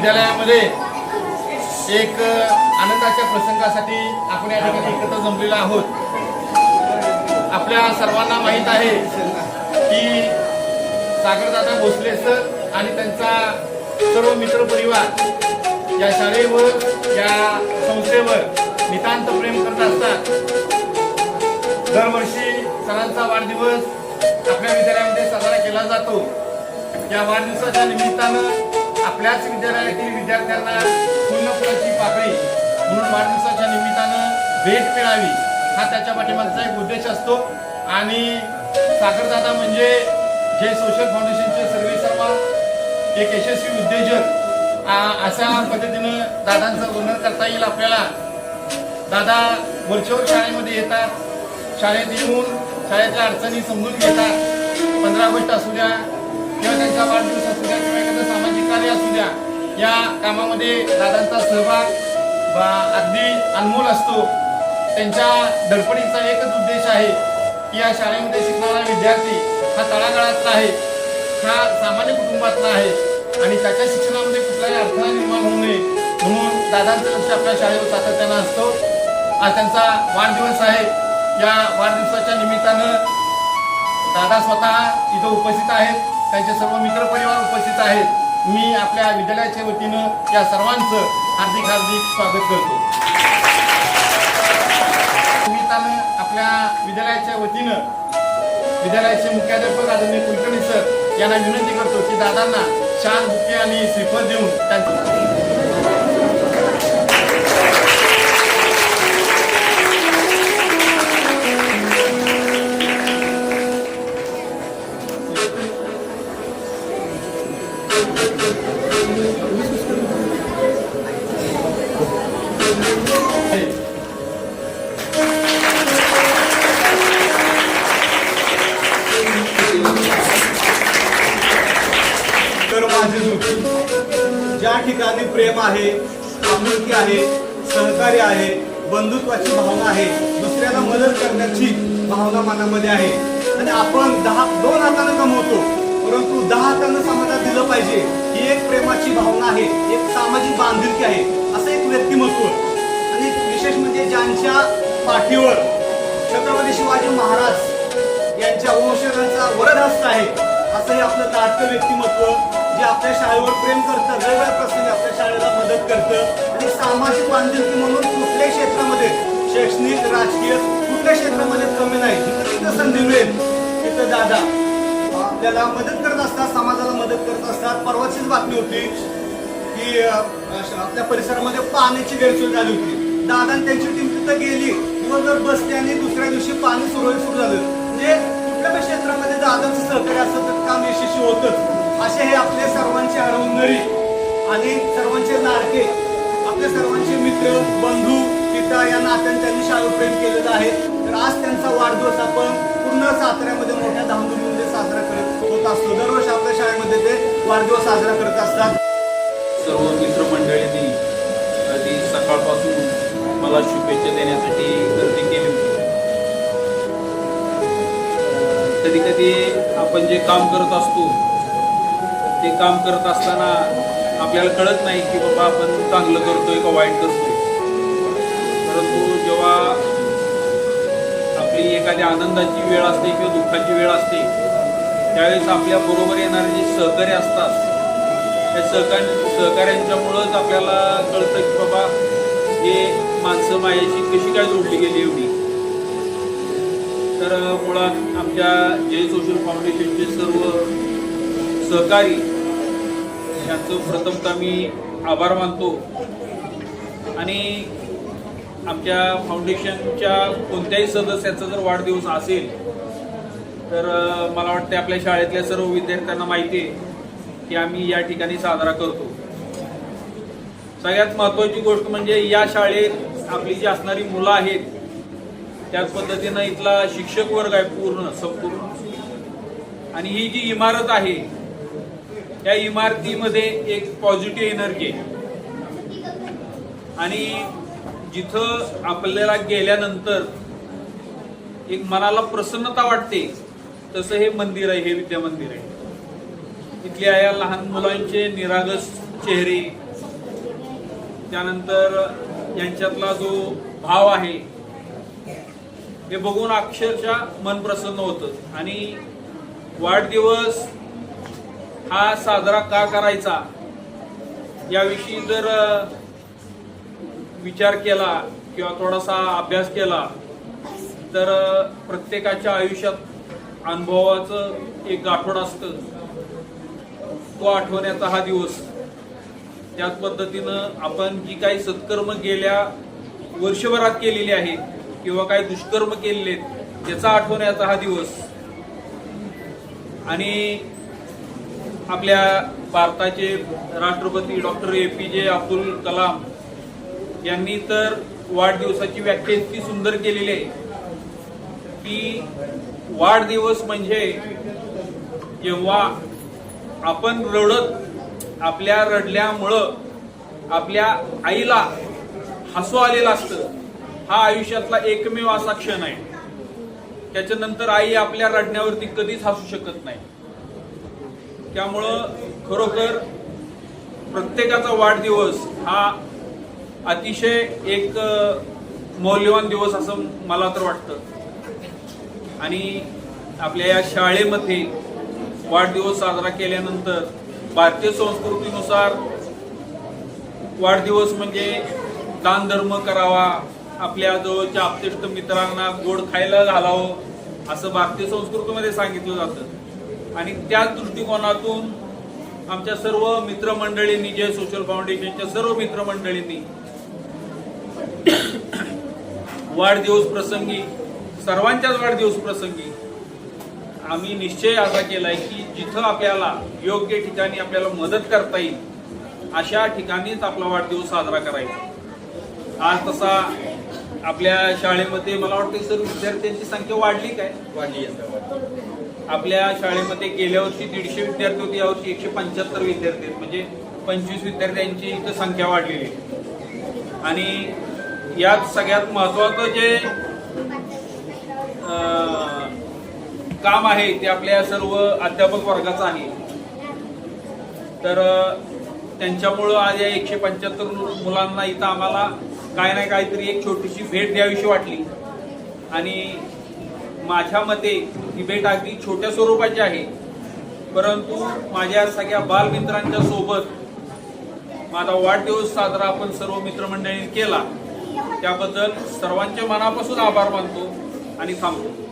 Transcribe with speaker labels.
Speaker 1: विद्यालयामध्ये एक आनंदाच्या प्रसंगासाठी आपण या ठिकाणी एकत्र जमलेलो आहोत. आपल्या सर्वांना माहीत आहे की सागरदादा भोसले सर आणि त्यांचा सर्व मित्रपरिवार या शाळेवर या संस्थेवर नितांत प्रेम करत असतात. दरवर्षी सरांचा वाढदिवस आपल्या विद्यालयामध्ये साजरा केला जातो. या वाढदिवसाच्या निमित्तानं आपल्याच विद्यालयातील विद्यार्थ्यांना फुलफुलाची पाकळी म्हणून वाढदिवसाच्या निमित्तानं भेट मिळावी हा त्याच्या पाठीमागचा एक उद्देश असतो. आणि साखरदादा म्हणजे जे सोशल फाउंडेशनचे सर्वे सर्वा एक यशस्वी उद्योजक अशा पद्धतीनं दादांचं वर्णन करता येईल आपल्याला. दादा वर्षभर शाळेमध्ये येतात शाळेत येऊन शाळेतल्या अडचणी समजून घेतात. पंधरा ऑगस्ट असू द्या किंवा त्यांचा वाढदिवस असू द्या किंवा एखादा कार्य असू द्या. या कामामध्ये दादांचा सहभाग बा- अगदी अनमोल असतो. त्यांच्या धडपडीचा एकच उद्देश आहे की या शाळेमध्ये शिकणारा विद्यार्थी हा तळागाळातला आहे. हा सामान्य कुटुंबातला आहे. आणि त्याच्या शिक्षणामध्ये कुठलाही अडथळा निर्माण होऊ नये म्हणून दादांचा लक्ष आपल्या शाळेवर सातत्यानं असतो. आज त्यांचा वाढदिवस आहे. या वाढदिवसाच्या निमित्तानं दादा स्वतः इथं उपस्थित आहेत. त्यांचे सर्व मित्रपरिवार उपस्थित आहेत. मी आपल्या विद्यालयाच्या वतीनं या सर्वांचं हार्दिक हार्दिक स्वागत करतो. निमित्तानं आपल्या विद्यालयाच्या वतीनं विद्यालयाचे मुख्याध्यापक आदरणीय कुलकर्णी सर यांना विनंती करतो की दादांना शाल बुके आणि श्रीफळ देऊन त्यांचं
Speaker 2: ज्या ठिकाणी प्रेम आहे आपुलकी आहे सहकार्य आहे बंधुत्वाची भावना आहे दुसऱ्याला मदत करण्याची भावना मनामध्ये आहे. आणि आपण दहा दोन हाताने कमवतो परंतु दहा हातानं समाजात दिलं पाहिजे. ही एक प्रेमाची भावना आहे एक सामाजिक बांधिलकी आहे असं एक व्यक्तिमत्व आणि विशेष म्हणजे ज्यांच्या पाठीवर छत्रपती शिवाजी महाराज यांच्या वंशजांचा वरदहस्त आहे असं हे आपलं लाडकं व्यक्तिमत्व जे आपल्या शाळेवर प्रेम करतं वेगवेगळ्या प्रसंगी आपल्या शाळेला मदत करतं. आणि सामाजिक बांधिलकी म्हणून कुठल्याही क्षेत्रामध्ये शैक्षणिक राजकीय कुठल्या क्षेत्रामध्ये कमी नाही. जिथं तिथं संधी मिळेल तिथं दादा आपल्याला मदत करत असतात समाजाला मदत करत असतात. परवाचीच बातमी होती की आपल्या परिसरामध्ये पाण्याची गैरसोय झाली होती. दादा त्यांची टीम तिथं गेली. दिवसभर बसते आणि दुसऱ्या दिवशी पाणी सुरळीत सुरू झालं. म्हणजे कुठल्या क्षेत्रामध्ये दादांचं सहकार्य असतं तर काम यशस्वी होतच. असे हे आपले सर्वांचे हरवणारी आणि सर्वांचे लाडके आपले सर्वांचे मित्र बंधू पिता या नात्याने त्यांनी शाळेवर प्रेम केलेलं आहे. तर आज त्यांचा वाढदिवस आपण पूर्ण साताऱ्यामध्ये मोठ्या धामधुमीमध्ये साजरा करत होत असतो. दरवर्षी आपल्या शाळेमध्ये ते वाढदिवस साजरा करत असतात.
Speaker 3: सर्व मित्रमंडळींनी आधी सकाळपासून मला शुभेच्छा देण्यासाठी गर्दी केली होती. कधी कधी आपण जे काम करत असतो ते काम करत असताना आपल्याला कळत नाही की बाबा आपण चांगलं करतोय का वाईट करतोय. परंतु जेव्हा आपली एखादी आनंदाची वेळ असते किंवा दुःखाची वेळ असते त्यावेळेस आपल्या बरोबर येणारे जे सहकार्य असतात त्या सहकार सहकार्यांच्यामुळंच आपल्याला कळतं की बाबा हे माणसं माझ्याशी कशी काय जोडली गेली एवढी. तर मुळात आमच्या जय सोशल फाउंडेशनचे सर्व सहकारी यांचं प्रथमतः मी आभार मानतो. आणि आमच्या फाउंडेशनच्या कोणत्याही सदस्याचा जर वाढदिवस असेल तर मला वाटते आपल्या शाळेतल्या सर्व विद्यार्थ्यांना माहिती आहे की आम्ही या ठिकाणी साजरा करतो. सगळ्यात महत्त्वाची गोष्ट म्हणजे या शाळेत आपली जी असणारी मुलं आहेत त्याच पद्धतीनं इथला शिक्षक वर्ग आहे पूर्ण संपूर्ण. आणि ही जी इमारत आहे या इमारतीमध्ये एक पॉझिटिव्ह एनर्जी आहे. आणि जिथं आपल्याला गेल्यानंतर एक मनाला प्रसन्नता वाटते तसं हे मंदिर आहे हे विद्या मंदिर आहे. इथल्या या लहान मुलांचे निरागस चेहरे त्यानंतर यांच्यातला जो भाव आहे हे बघून अक्षरशः मन प्रसन्न होतं. आणि वाढदिवस हा साजरा का करायचा? याविषयी जर विचार केला किंवा थोडासा अभ्यास केला तर प्रत्येकाच्या आयुष्यात अनुभवाचं एक गाठोड असतं. तो आठवण्याचा हा दिवस. त्याच पद्धतीनं आपण जी काही सत्कर्म गेल्या वर्षभरात केलेली आहेत किंवा काही दुष्कर्म केलेले आहेत त्याचा आठवण्याचा हा दिवस. आणि आपल्या भारताचे राष्ट्रपती डॉक्टर ए पी जे अब्दुल कलाम यांनी तर वाढदिवसाची व्याख्या इतकी सुंदर केलेली आहे की वाढदिवस म्हणजे जेव्हा आपण रडत आपल्या रडल्यामुळं आपल्या आईला हसू आलेलं असतं. हा आयुष्यातला एकमेव असा क्षण आहे. त्याच्यानंतर आई आपल्या रडण्यावरती कधीच हसू शकत नाही. त्यामुळं खरोखर प्रत्येकाचा वाढदिवस हा अतिशय एक मौल्यवान दिवस असं मला तर वाटतं. आणि आपल्या या शाळेमध्ये वाढदिवस साजरा केल्यानंतर भारतीय संस्कृतीनुसार वाढदिवस म्हणजे दान धर्म करावा आपल्या जवळच्या आपतेष्ट मित्रांना गोड खायला घालावं असं भारतीय संस्कृतीमध्ये सांगितलं जातं. आणि त्याच दृष्टिकोनातून आमच्या सर्व मित्रमंडळींनी जे सोशल फाउंडेशनच्या सर्व मित्रमंडळींनी वाढदिवस प्रसंगी सर्वांच्याच वाढदिवस प्रसंगी आम्ही निश्चय असा केलाय की जिथं आपल्याला योग्य ठिकाणी आपल्याला मदत करता येईल अशा ठिकाणीच आपला वाढदिवस साजरा करायचा. आज तसा आपल्या शाळेमध्ये मला वाटतं सर विद्यार्थ्यांची संख्या वाढली काय?
Speaker 1: वाढली आहे.
Speaker 3: आपल्या शाळेमध्ये गेल्या वर्षी दीडशे विद्यार्थी होते यावर्षी एकशे पंच्याहत्तर विद्यार्थी आहेत. म्हणजे पंचवीस विद्यार्थ्यांची इथं संख्या वाढलेली आहे. आणि यात सगळ्यात महत्वाचं जे काम आहे ते आपल्या सर्व अध्यापक वर्गाचं आहे. तर त्यांच्यामुळं आज या एकशे पंच्याहत्तर मुलांना इथं आम्हाला काय नाही काहीतरी एक छोटीशी भेट द्यावीशी वाटली. आणि माझ्या मते ही भेट अगदी छोट्या स्वरूपाची आहे. परंतु माझ्या सगळ्या बालमित्रांच्या सोबत माझा वाढदिवस साजरा आपण सर्व मित्रमंडळींनी केला. त्याबद्दल सर्वांच्या मनापासून आभार मानतो आणि थांबतो.